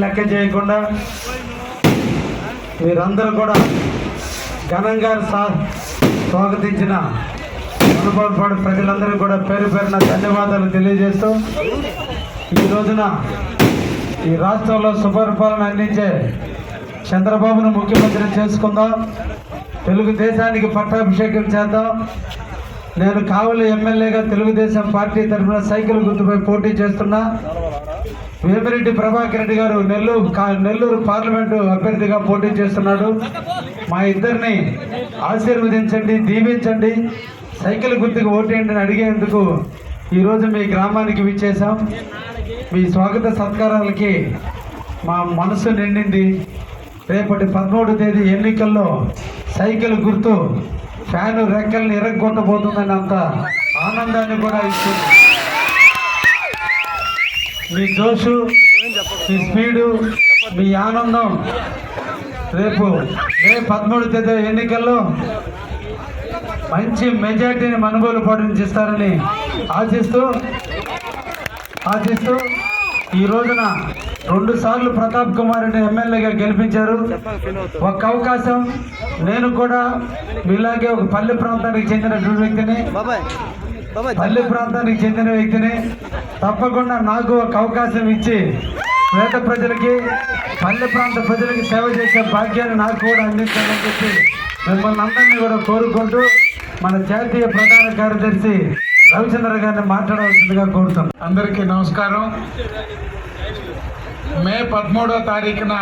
లెక్క చేయకుండా మీరందరూ కూడా ఘనంగా సా- స్వాగతించిన అనుభవపడి ప్రజలందరూ కూడా పేరు పేరున ధన్యవాదాలు తెలియజేస్తూ ఈ రోజున ఈ రాష్ట్రంలో సుపరిపాలన అందించే చంద్రబాబును ముఖ్యమంత్రి చేసుకుందాం. తెలుగుదేశానికి పట్టాభిషేకం చేద్దాం. నేను కావలి ఎమ్మెల్యేగా తెలుగుదేశం పార్టీ తరఫున సైకిల్ గుర్తుపై పోటీ చేస్తున్నా. వేమిరెడ్డి ప్రభాకర్ రెడ్డి గారు నెల్లూరు కా- నెల్లూరు పార్లమెంటు అభ్యర్థిగా పోటీ చేస్తున్నాడు. మా ఇద్దరిని ఆశీర్వదించండి దీవించండి. సైకిల్ గుర్తుకు ఓటేయండి అని అడిగేందుకు ఈరోజు మీ గ్రామానికి విచ్చేసాం మీ స్వాగత సత్కారాలకి మా మనసు నిండింది. రేపటి పదమూడు తేదీ ఎన్నికల్లో సైకిల్ గుర్తు ఫ్యాను రెక్కల్ని ఇరగొట్టబోతుందని అంత ఆనందాన్ని కూడా ఇస్తుంది. మీ జోషు మీ స్పీడు మీ ఆనందం. రేపు మే పదమూడు తేదీ ఎన్నికల్లో మంచి మెజార్టీని మనుగోలు పాటించిస్తారని ఆశిస్తూ ఆశిస్తూ ఈ రోజున రెండు సార్లు ప్రతాప్ కుమార్ రెడ్డి ఎమ్మెల్యేగా గెలిపించారు. ఒక అవకాశం నేను కూడా మీలాగే ఒక పల్లె ప్రాంతానికి చెందినటువంటి వ్యక్తిని పల్లె ప్రాంతానికి చెందిన వ్యక్తిని తప్పకుండా నాకు ఒక అవకాశం ఇచ్చి పేద ప్రజలకి పల్లె ప్రాంత ప్రజలకి సేవ చేసే భాగ్యాన్ని నాకు కూడా అందించాలని చెప్పి మిమ్మల్ని అందరినీ కూడా కోరుకుంటూ మన జాతీయ ప్రధాన కార్యదర్శి రవిచంద్ర గారిని మాట్లాడవలసిందిగా కోరుతున్నాను అందరికీ నమస్కారం. మే పదమూడో తారీఖున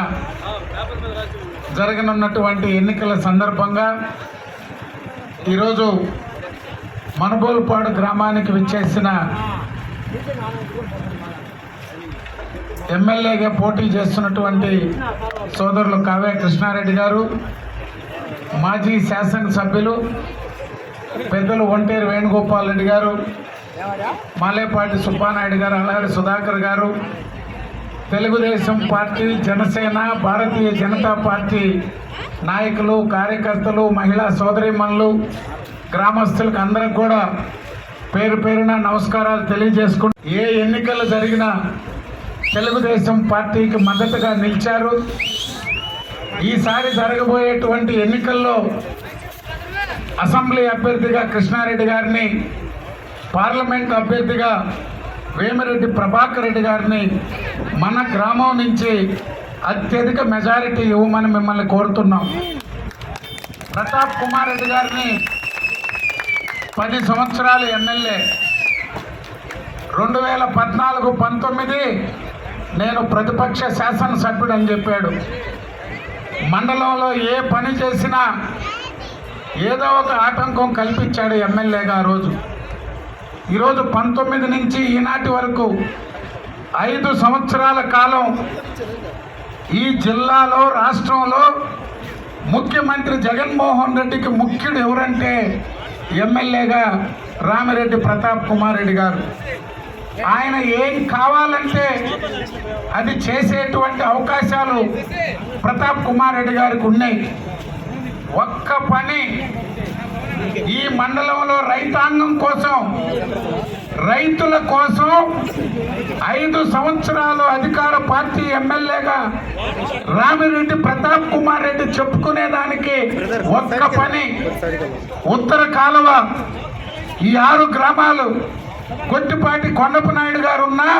జరగనున్నటువంటి ఎన్నికల సందర్భంగా ఈరోజు మనబోలుపాడు గ్రామానికి విచ్చేసిన ఎమ్మెల్యేగా పోటీ చేస్తున్నటువంటి సోదరులు కావ్య కృష్ణారెడ్డి గారు మాజీ శాసనసభ్యులు పెద్దలు ఒంటేరు వేణుగోపాల్ రెడ్డి గారు మాలేపాటి సుబ్బానాయుడు గారు అలాగే సుధాకర్ గారు తెలుగుదేశం పార్టీ జనసేన భారతీయ జనతా పార్టీ నాయకులు కార్యకర్తలు మహిళా సోదరిమణులు గ్రామస్తులకు అందరికి కూడా పేరు పేరున నమస్కారాలు తెలియజేసుకుంటూ ఏ ఎన్నికలు జరిగినా తెలుగుదేశం పార్టీకి మద్దతుగా నిలిచారు. ఈసారి జరగబోయేటువంటి ఎన్నికల్లో అసెంబ్లీ అభ్యర్థిగా కృష్ణారెడ్డి గారిని పార్లమెంట్ అభ్యర్థిగా వేమిరెడ్డి ప్రభాకర్ రెడ్డి గారిని మన గ్రామం నుంచి అత్యధిక మెజారిటీ ఇవ్వమని మిమ్మల్ని కోరుతున్నాం. ప్రతాప్ కుమార్ రెడ్డి గారిని పది సంవత్సరాలు ఎమ్మెల్యే. రెండు వేల పద్నాలుగు పంతొమ్మిది నేను ప్రతిపక్ష శాసనసభ్యుడు అని చెప్పాడు. మండలంలో ఏ పని చేసినా ఏదో ఒక ఆటంకం కల్పించాడు ఎమ్మెల్యేగా ఆ రోజు. ఈరోజు పంతొమ్మిది నుంచి ఈనాటి వరకు ఐదు సంవత్సరాల కాలం ఈ జిల్లాలో రాష్ట్రంలో ముఖ్యమంత్రి జగన్మోహన్ రెడ్డికి ముఖ్యుడు ఎవరంటే ఎమ్మెల్యేగా రామిరెడ్డి ప్రతాప్ కుమార్ రెడ్డి గారు. ఆయన ఏం కావాలంటే అది చేసేటువంటి అవకాశాలు ప్రతాప్ కుమార్ రెడ్డి గారికి ఉన్నాయి. ఒక్క పని ఈ మండలంలో రైతాంగం కోసం రైతుల కోసం ఐదు సంవత్సరాలు అధికార పార్టీ ఎమ్మెల్యేగా రామిరెడ్డి ప్రతాప్ కుమార్ రెడ్డి చెప్పుకునేదానికి ఒక్క పని. ఉత్తర కాలువ ఈ ఆరు గ్రామాలు కొట్టిపాటి కొండపు నాయుడు గారు ఉన్నా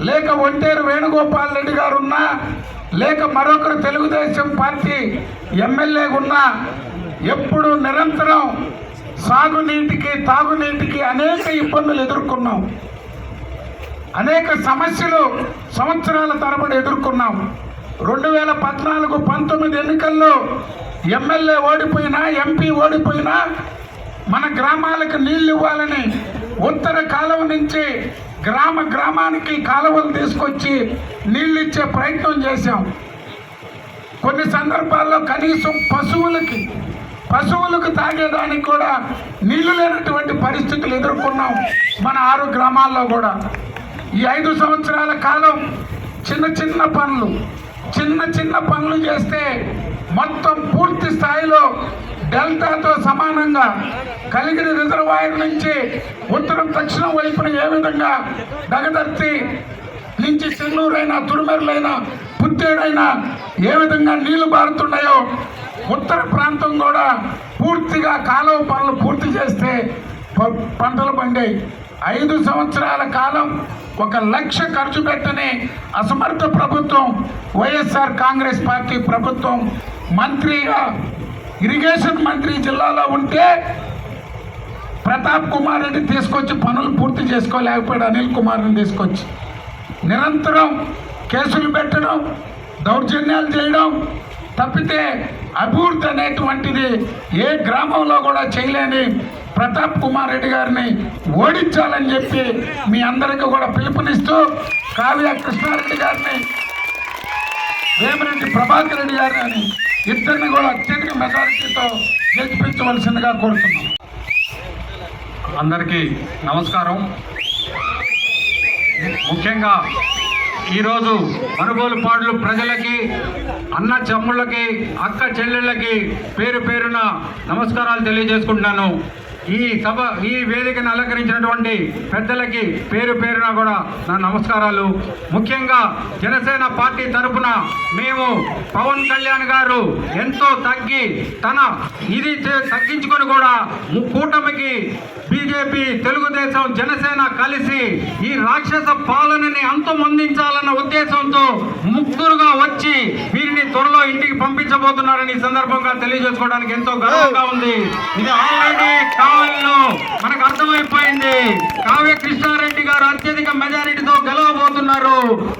లేక ఒంటేరు వేణుగోపాల్ రెడ్డి గారు ఉన్నా లేక మరొకరు తెలుగుదేశం పార్టీ ఎమ్మెల్యేగా ఉన్నా ఎప్పుడు నిరంతరం సాగునీటికి తాగునీటికి అనేక ఇబ్బందులు ఎదుర్కొన్నాం. అనేక సమస్యలు సంవత్సరాల తరబడి ఎదుర్కొన్నాం. రెండు వేల పద్నాలుగు పంతొమ్మిది ఎన్నికల్లో ఎమ్మెల్యే ఓడిపోయినా ఎంపీ ఓడిపోయినా మన గ్రామాలకు నీళ్ళు ఇవ్వాలని ఉత్తర కాలువ నుంచి గ్రామ గ్రామానికి కాలువలు తీసుకొచ్చి నీళ్ళు ఇచ్చే ప్రయత్నం చేశాం. కొన్ని సందర్భాల్లో కనీసం పశువులకి పశువులకు తాగేదానికి కూడా నీళ్ళు లేనటువంటి పరిస్థితులు ఎదుర్కొన్నాం మన ఆరు గ్రామాల్లో కూడా. ఈ ఐదు సంవత్సరాల కాలం చిన్న చిన్న పనులు చిన్న చిన్న పనులు చేస్తే మొత్తం పూర్తి స్థాయిలో డెల్టాతో సమానంగా కలిగిన రిజర్వాయర్ నుంచి ఉత్తరం దక్షిణం వైపున ఏ విధంగా దగదర్తి నుంచి చెన్నూరైనా తురుమెరులైనా పుత్తేడైనా ఏ విధంగా నీళ్ళు బారుతున్నాయో ఉత్తర ప్రాంతం కూడా పూర్తిగా కాలువ పనులు పూర్తి చేస్తే పంటలు పండాయి. ఐదు సంవత్సరాల కాలం ఒక లక్ష ఖర్చు పెట్టని అసమర్థ ప్రభుత్వం వైఎస్ఆర్ కాంగ్రెస్ పార్టీ ప్రభుత్వం మంత్రిగా ఇరిగేషన్ మంత్రి జిల్లాలో ఉంటే ప్రతాప్ కుమార్ రెడ్డి తీసుకొచ్చి పనులు పూర్తి చేసుకోలేకపోయాడు అనిల్ కుమార్ని తీసుకొచ్చి. నిరంతరం కేసులు పెట్టడం దౌర్జన్యాలు చేయడం తప్పితే అభివృద్ధి అనేటువంటిది ఏ గ్రామంలో కూడా చేయలేని ప్రతాప్ కుమార్ రెడ్డి గారిని ఓడించాలని చెప్పి మీ అందరికీ కూడా పిలుపునిస్తూ కావ్య కృష్ణారెడ్డి గారిని వేమిరెడ్డి ప్రభాకర్ రెడ్డి గారిని ఇద్దరిని కూడా అత్యధిక మెజారిటీతో గెలిపించవలసిందిగా కోరుతున్నాం. అందరికీ నమస్కారం. ముఖ్యంగా ఈరోజు మనుగోలుపాడులు ప్రజలకి అన్న చెమ్ముళ్ళకి అక్క చెల్లెళ్ళకి పేరు పేరున నమస్కారాలు తెలియజేసుకుంటున్నాను. ఈ సభ ఈ వేదికను అలంకరించినటువంటి పెద్దలకి పేరు పేరున కూడా నా నమస్కారాలు. ముఖ్యంగా జనసేన పార్టీ తరఫున మేము పవన్ కళ్యాణ్ గారు ఎంతో తగ్గి తన ఇది తగ్గించుకొని కూడా ము- కూటమికి బీజేపీ తెలుగుదేశం జనసేన కలిసి ఈ రాక్షస పాలనని అంతమొందించాలన్న ఉద్దేశంతో ముగ్గురుగా వచ్చి వీరిని త్వరలో ఇంటికి పంపించబోతున్నారని ఈ సందర్భంగా తెలియజేసుకోవడానికి ఎంతో గర్వంగా ఉంది. ఇది ఆల్రెడీ కావాలను మనకు అర్థమైపోయింది. కావ్య కృష్ణారెడ్డి గారు అత్యధిక మెజారిటీతో గెలవబోతున్నారు.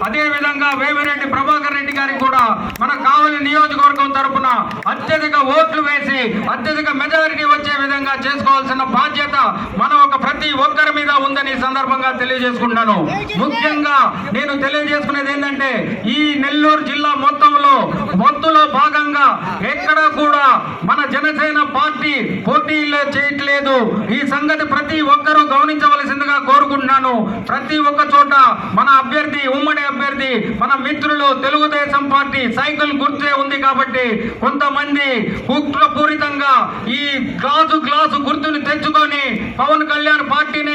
అదే విధంగా వేమిరెడ్డి ప్రభాకర్ రెడ్డి గారికి కూడా మన కావలి నియోజకవర్గం తరపున అత్యధిక ఓట్లు వేసి అత్యధిక మెజారిటీ వచ్చే విధంగా చేసుకోవాల్సిన బాధ్యత మన ఒక ప్రతి ఒక్కరి మీద ఉందని సందర్భంగా తెలియజేసుకుంటాను ముఖ్యంగా నేను తెలియజేసుకునేది ఏంటంటే ఈ నెల్లూరు జిల్లా మొత్తంలో మొత్తులో భాగంగా ఎక్కడ కూడా మన జనసేన పార్టీ పోటీలో చేయట్లేదు. ఈ సంగతి ప్రతి ఒక్కరూ గమనించవలసిందిగా కోరుకుంటున్నాను. ప్రతి ఒక్క చోట మన అభ్యర్థి ఉమ్మడి అభ్యర్థి మన మిత్రులు తెలుగుదేశం పార్టీ సైకిల్ గుర్తే ఉంది కాబట్టి కొంతమంది కుట్రపూరితంగా ఈ గ్లాసు గ్లాసు గుర్తుని తెచ్చుకొని పవన్ కళ్యాణ్ పార్టీని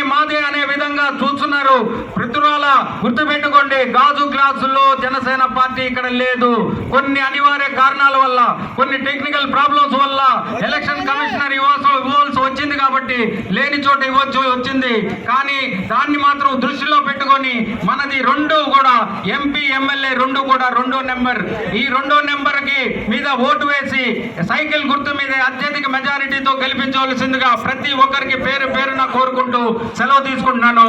చూస్తున్నారు. పృథురాల గుర్తుపెట్టుకోండి గాజు గ్లాసుల్లో జనసేన పార్టీ ఇక్కడ లేదు. కొన్ని అనివార్య కారణాల వల్ల కొన్ని టెక్నికల్ ప్రాబ్లమ్స్ వల్ల ఎలక్షన్ కమిషనర్ ఇవ్వాల్సి ఇవ్వాల్సి వచ్చింది కాబట్టి లేని చోట ఇవ్వచ్చు వచ్చింది. కానీ దాన్ని మాత్రం దృష్టిలో పెట్టుకొని మనది రెండు కూడా ఎంపీ ఎమ్మెల్యే రెండు కూడా రెండో నెంబర్. ఈ రెండో నెంబర్కి మీద ఓటు వేసి సైకిల్ గుర్తు మీద అత్యధిక మెజారిటీతో గెలిపించవలసిందిగా ప్రతి ఒక్కరికి పేరు పేరున కోరుకుంటూ సెలవు తీసుకుంటున్నాను.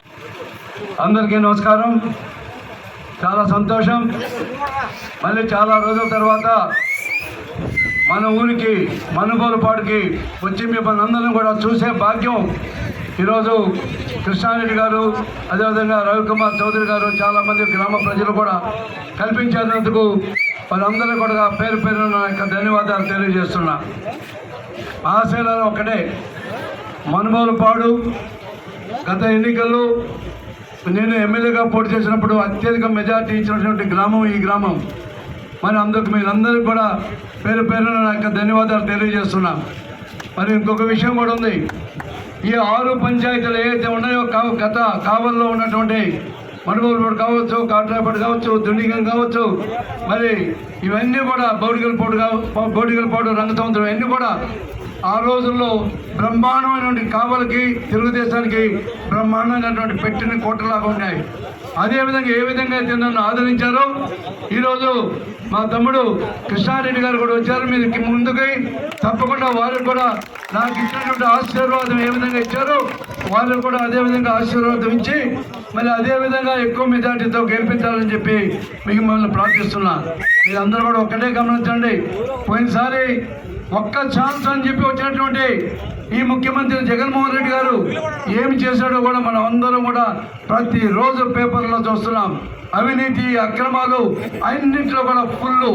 అందరికీ నమస్కారం. చాలా సంతోషం. మళ్ళీ చాలా రోజుల తర్వాత మన ఊరికి మనుగోలుపాడుకి వచ్చి మిమ్మల్ని అందరం కూడా చూసే భాగ్యం ఈరోజు కృష్ణారెడ్డి గారు అదేవిధంగా రవికుమార్ చౌదరి గారు చాలామంది గ్రామ ప్రజలు కూడా కల్పించినందుకు వాళ్ళందరూ కూడా పేరు పేరు నా యొక్క ధన్యవాదాలు తెలియజేస్తున్నా. ఆశయాలు ఒకటే మనుగోలుపాడు గత ఎన్నికల్లో నేను ఎమ్మెల్యేగా పోటీ చేసినప్పుడు అత్యధిక మెజార్టీ ఇచ్చినటువంటి గ్రామం ఈ గ్రామం. మరి అందుకు మీరందరికీ కూడా పేరు పేరున నాకు ధన్యవాదాలు తెలియజేస్తున్నా. మరి ఇంకొక విషయం కూడా ఉంది. ఈ ఆరు పంచాయతీలు ఏవైతే ఉన్నాయో కా- గత కావల్లో ఉన్నటువంటి మనుగోలు కావచ్చు కాట్రాపేట కావచ్చు దుండిగం కావచ్చు మరి ఇవన్నీ కూడా బౌడిగలపాడు కావ బౌడిగలపాడు రంగసముద్రం ఇవన్నీ కూడా ఆ రోజుల్లో బ్రహ్మాండమైనటువంటి కావలకి తెలుగుదేశానికి బ్రహ్మాండమైనటువంటి పెట్టిన కోటలాగా ఉన్నాయి. అదేవిధంగా ఏ విధంగా అయితే నన్ను ఆదరించారో ఈరోజు మా తమ్ముడు కృష్ణారెడ్డి గారు కూడా వచ్చారు. మీదకి ముందుకి తప్పకుండా వారికి కూడా నాకు ఇచ్చినటువంటి ఆశీర్వాదం ఏ విధంగా ఇచ్చారో వాళ్ళు కూడా అదే విధంగా ఆశీర్వాదం ఇచ్చి మరి అదేవిధంగా ఎక్కువ మెజార్టీతో గెలిపించాలని చెప్పి మీకు మిమ్మల్ని ప్రార్థిస్తున్నా. మీరందరూ కూడా ఒక్కటే గమనించండి. పోయినసారి ఒక్క ఛాన్స్ అని చెప్పి వచ్చినటువంటి ఈ ముఖ్యమంత్రి జగన్మోహన్ రెడ్డి గారు ఏమి చేశాడో కూడా మనం అందరం కూడా ప్రతిరోజు పేపర్లో చూస్తున్నాం. అవినీతి అక్రమాలు అన్నింటిలో కూడా ఫుల్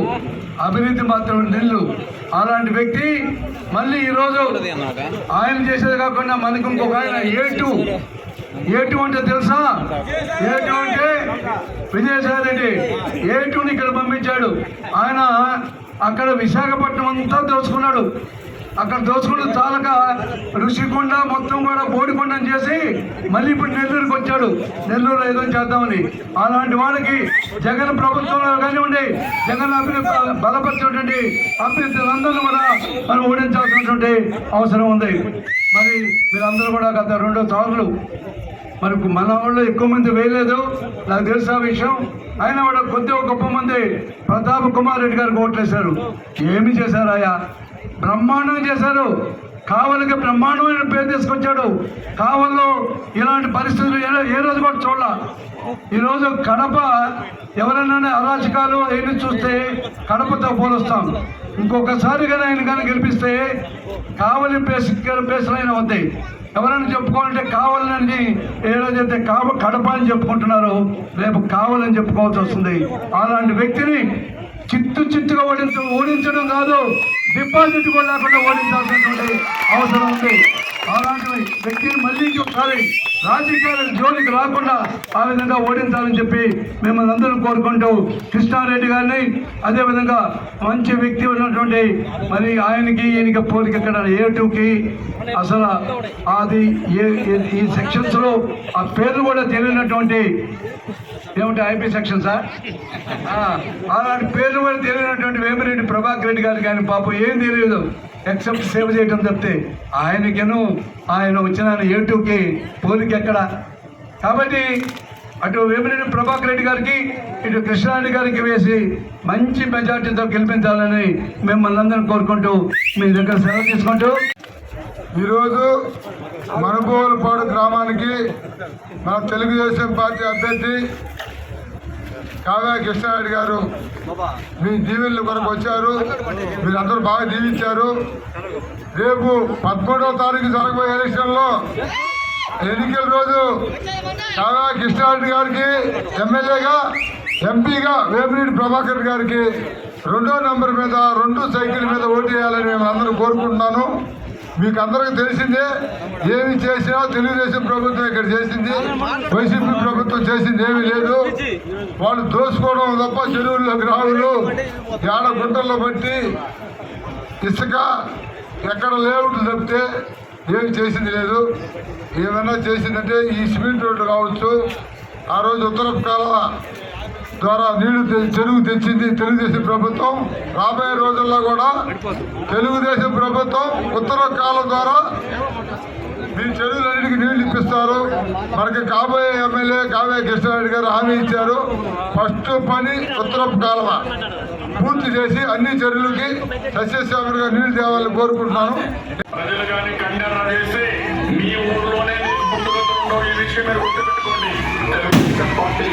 అవినీతి మాత్రం నిల్లు. అలాంటి వ్యక్తి మళ్ళీ ఈరోజు ఆయన చేసేది కాకుండా మనకు ఇంకొక ఆయన ఏటు ఎటువంటి తెలుసా? ఎటువంటి విజయసాయి రెడ్డి ఏటువంటి ఇక్కడ పంపించాడు? ఆయన అక్కడ విశాఖపట్నం అంతా దోచుకున్నాడు. అక్కడ దోచుకుంటూ చాలక ఋషికొండ మొత్తం కూడా బోడికొండని చేసి మళ్ళీ ఇప్పుడు నెల్లూరుకి వచ్చాడు. నెల్లూరు ఏదో చేద్దామని. అలాంటి వాళ్ళకి జగన్ ప్రభుత్వంలో కానివ్వండి జగన్ అభివృద్ధి బలపరిచినటువంటి అభ్యర్థులందరినీ కూడా మనం ఓడించాల్సినటువంటి అవసరం ఉంది. మరి మీరందరూ కూడా గత రెండో సార్లు మరి మన వాళ్ళు ఎక్కువ మంది వేయలేదు. నాకు తెలుసు ఆ విషయం. అయినా కూడా కొద్దిగా గొప్ప మంది ప్రతాప్ కుమార్ రెడ్డి గారికి ఓట్లేశారు. ఏమి చేశారు ఆయా బ్రహ్మాండం చేశారు. కావలికి బ్రహ్మాండమైన పేరు తీసుకొచ్చాడు. కావల్లో ఇలాంటి పరిస్థితులు ఏ- ఏ రోజు కూడా చూడాల. ఈరోజు కడప ఎవరైనా అరాచకాలు ఏమి చూస్తే కడపతో పోలుస్తాం. ఇంకొకసారి కానీ ఆయన కానీ గెలిపిస్తే కావలి ప్లేస్ ప్లేస్లో అయినా వద్దాయి ఎవరైనా చెప్పుకోవాలంటే కావాలని ఏ అయితే కావ కడప అని చెప్పుకుంటున్నారు. రేపు కావాలని చెప్పుకోవాల్సి వస్తుంది. అలాంటి వ్యక్తిని చిత్తు చిత్తుగా ఓడించ ఓడించడం కాదు డిపాజిట్ కూడా లేకుండా ఓడించాల్సినటువంటి అవసరం ఉంది. అలాంటి వ్యక్తిని మళ్ళీ ఒకసారి రాజకీయాల జోలికి రాకుండా ఆ విధంగా ఓడించాలని చెప్పి మిమ్మల్ని అందరూ కోరుకుంటూ కృష్ణారెడ్డి గారిని అదేవిధంగా మంచి వ్యక్తి ఉన్నటువంటి మరి ఆయనకి ఈయనకి పోలిక ఇక్కడ ఏ టూకి అసలు అది ఏ ఈ సెక్షన్స్లో ఆ పేర్లు కూడా తెలియనటువంటి ఏమంటే ఐపీ సెక్షన్ సార్ అలాంటి పేర్లు కూడా తెలియనటువంటి వేమిరెడ్డి ప్రభాకర్ రెడ్డి గారికి ఆయన పాపం ఏం తెలియదు. ఎక్సెప్ట్ సేవ చేయటం తప్పితే ఆయనకేను ఆయన వచ్చిన ఏటుకి పోలిక ఎక్కడ? కాబట్టి అటు వేమిరెడ్డి ప్రభాకర్ రెడ్డి గారికి ఇటు కృష్ణారెడ్డి గారికి వేసి మంచి మెజార్టీతో గెలిపించాలని మిమ్మల్ని అందరం కోరుకుంటూ మీ దగ్గర సెలవు తీసుకుంటూ ఈరోజు మనుగోలుపాడు గ్రామానికి మన తెలుగుదేశం పార్టీ అభ్యర్థి కావ్య కృష్ణారెడ్డి గారు మీ దీవెనల కొరకు వచ్చారు. మీరందరూ బాగా దీవించారు. రేపు పదమూడవ తారీఖు జరగబోయే ఎలక్షన్లో ఎన్నికల రోజు కావ్య కృష్ణారెడ్డి గారికి ఎమ్మెల్యేగా ఎంపీగా వేమిరెడ్డి ప్రభాకర్ గారికి రెండో నంబర్ మీద రెండు సైకిల్ మీద ఓటు వేయాలని మేము అందరూ కోరుకుంటున్నాను. మీకు అందరికీ తెలిసిందే ఏమి చేసినా తెలుగుదేశం ప్రభుత్వం ఇక్కడ చేసింది వైసీపీ ప్రభుత్వం చేసింది ఏమీ లేదు. వాళ్ళు దోసుకోవడం తప్ప చెరువుల్లో గ్రాములు ఏడ గుంటల్లో బట్టి ఇసుక ఎక్కడ లేవుడు తప్పితే ఏమి చేసింది లేదు. ఏమైనా చేసిందంటే ఈ సిమెంట్ రోడ్డు కావచ్చు ఆ రోజు ఉత్తరపు కాలువ ద్వారా నీళ్ళు తె- చెరువు తెచ్చింది తెలుగుదేశం ప్రభుత్వం. రాబోయే రోజుల్లో కూడా తెలుగుదేశం ప్రభుత్వం ఉత్తర కాలం ద్వారా మీ చెరువులన్నిటికీ నీళ్ళు ఇప్పిస్తారు. మనకి కాబోయే ఎమ్మెల్యే కావ్య కృష్ణారెడ్డి గారు హామీ ఇచ్చారు. ఫస్ట్ పని ఉత్తర కాలువ. పూర్తి చేసి అన్ని చెరువులకి సస్యశ్యామలుగా నీళ్ళు తేవాలని కోరుకుంటున్నాను. ప్రజలు మీ ఊర్లోనే ఈ విషయం మీరు గుర్తుపెట్టుకోండి. తెలుగుదేశం పార్టీ